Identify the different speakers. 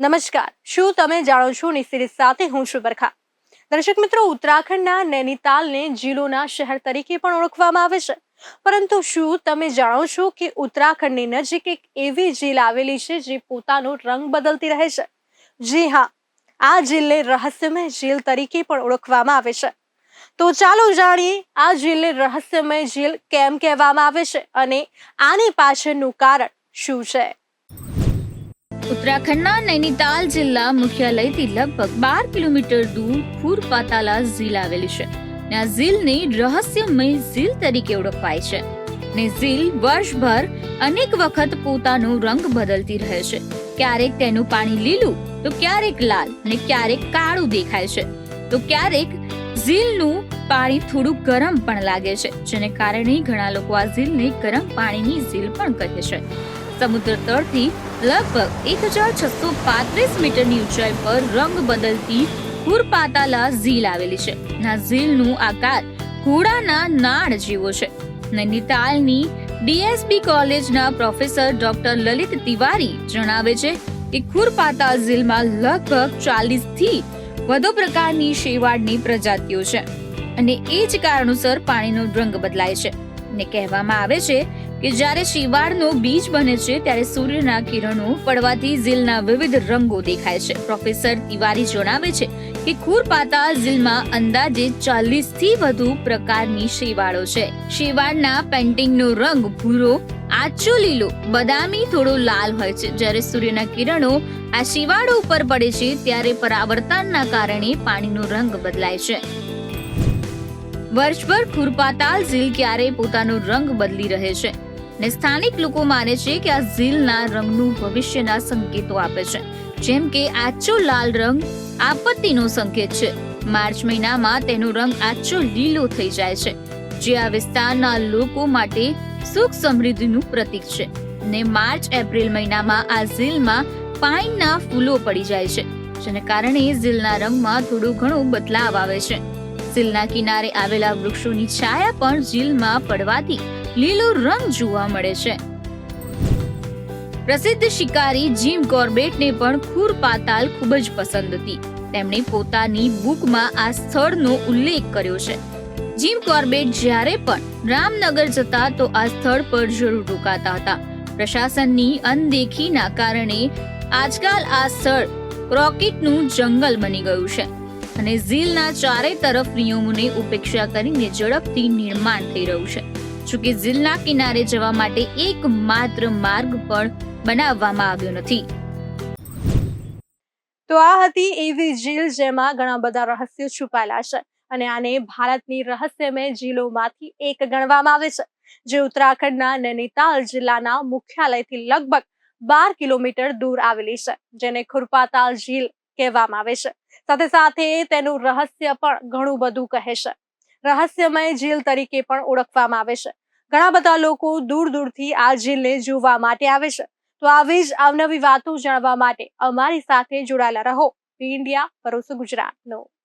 Speaker 1: નમસ્કાર. શું તમે જાણો છો? નિસિરી સાથે હું છું દર્શક મિત્રો, ઉત્તરાખંડના નૈનીતાલને જીલોના શહેર તરીકે પણ ઓળખવામાં આવે છે. પરંતુ શું તમે જાણો છો કે ઉત્તરાખંડની નજીક એક એવી જીલ આવેલી છે જે પોતાનો રંગ બદલતી રહે છે? જી હા, આ જીલને રહસ્યમય જીલ તરીકે પણ ઓળખવામાં આવે છે. તો ચાલો જાણીએ, આ જીલને રહસ્યમય જીલ કેમ કહેવામાં આવે છે અને આની પાછળનું કારણ શું છે?
Speaker 2: ઉત્તરાખંડના નૈનીતાલ જિલ્લા મુખ્યાલયથી લગભગ બાર કિલોમીટર દૂર ખુર પાતાલા ઝીલ આવેલી છે. ને આ ઝીલને રહસ્યમય ઝીલ તરીકે ઓળખાય છે. ને ઝીલ વર્ષભર અનેક વખત પોતાનો રંગ બદલતી રહે છે. ક્યારેક તેનું પાણી લીલું, તો ક્યારેક લાલ ને ક્યારેક કાળું દેખાય છે. તો ક્યારેક ઝીલનું પાણી થોડું ગરમ પણ લાગે છે, જેને કારણે ઘણા લોકો આ ઝીલને ગરમ પાણીની ઝીલ પણ કહે છે. સમુદ્ર તળથી લગભગ એક હજાર છસો પાંત્રીસ મીટરની ઊંચાઈ પર રંગ બદલતી કુરપાતાલા ઝીલ આવેલી છે. આ ઝીલનું આકાર ઘોડાના નાળ જેવો છે. નૈનીતાલની ડીએસબી કોલેજના પ્રોફેસર ડોક્ટર લલિત તિવારી જણાવે છે કે ખુરપાતા ઝીલમાં લગભગ ચાલીસથી વધુ પ્રકારની શેવાળની પ્રજાતિઓ છે અને એ જ કારણોસર પાણીનો રંગ બદલાય છે. ને કહેવામાં આવે છે કે જ્યારે શિવાળનો બીજ બને છે, ત્યારે સૂર્યના કિરણો પડવાથી ઝીલના વિવિધ રંગો દેખાય છે. પ્રોફેસર તિવારી જણાવે છે કે ખુરપાતા ઝીલમાં અંદાજે ચાલીસથી વધુ પ્રકારની શિવાળો છે. શિવાળના પેન્ટિંગનો રંગ ભૂરો, આછો લીલો, બદામી થોડો લાલ હોય છે. જ્યારે સૂર્યના કિરણો આ શિવાળો ઉપર પડે છે, ત્યારે પરાવર્તનના કારણે પાણીનો રંગ બદલાય છે. વર્ષભર ખુરપાતાલ ઝીલ ક્યારેય પોતાનો રંગ બદલી રહે છે? ને સ્થાનિક લોકો માને છે કે આ ઝીલના રંગનું ભવિષ્યના સંકેતો આપે છે. જેમ કે આછો લાલ રંગ આપત્તિનો સંકેત છે. માર્ચ મહિનામાં તેનો રંગ આછો લીલો થઈ જાય છે, જે આ વિસ્તારના લોકો માટે સુખ સમૃદ્ધિનું પ્રતીક છે. ને માર્ચ એપ્રિલ મહિનામાં આ ઝીલમાં પાઇનના ફૂલો પડી જાય છે, જેને કારણે ઝીલના રંગમાં થોડું ઘણું બદલાવ આવે છે. ઝીલના કિનારે આવેલા વૃક્ષોની છાયા પણ ઝીલમાં પડવાથી લીલો રંગ જોવા મળે છે. પ્રસિદ્ધ શિકારી જીમ કોર્બેટને પણ ખુર પાતાલ ખૂબ જ પસંદ હતી. તેમણે પોતાની બુકમાં આ સ્થળનો ઉલ્લેખ કર્યો છે. જીમ કોર્બેટ જ્યારે પણ રામનગર જતા તો આ સ્થળ પર જરૂર રોકાતા હતા. પ્રશાસનની અનદેખીના કારણે આજકાલ આ સ્થળ ક્રોકેટનું જંગલ બની ગયું છે અને ઝીલના ચારે તરફ નિયમોને ઉપેક્ષા કરીને ઝડપથી નિર્માણ થઈ રહ્યું છે. જોકે ઝીલના કિનારે જવા માટે એકમાત્ર માર્ગ પણ બનાવવામાં આવ્યો નથી.
Speaker 1: તો આ હતી એવી ઝીલ જેમાં ઘણા બધા રહસ્યો છુપાયેલા છે અને આને ભારતની રહસ્યમય ઝીલોમાંથી એક ગણવામાં આવે છે. જે ઉત્તરાખંડના નૈનીતાલ જિલ્લાના મુખ્યાલયથી લગભગ બાર કિલોમીટર દૂર આવેલી છે, જેને ખુરપાતાલ ઝીલ કહેવામાં આવે છે. સાથે સાથે તેનું રહસ્ય પણ ઘણું બધું કહે છે. રહસ્યમય ઝીલ તરીકે પણ ઓળખવામાં આવે છે. ઘણા બધા લોકો દૂર દૂરથી આ ઝીલને જોવા માટે આવે છે. તો આવી જ અવનવી વાતો જાણવા માટે અમારી સાથે જોડાયેલા રહો. ઇન્ડિયા, ભરોસો ગુજરાતનો.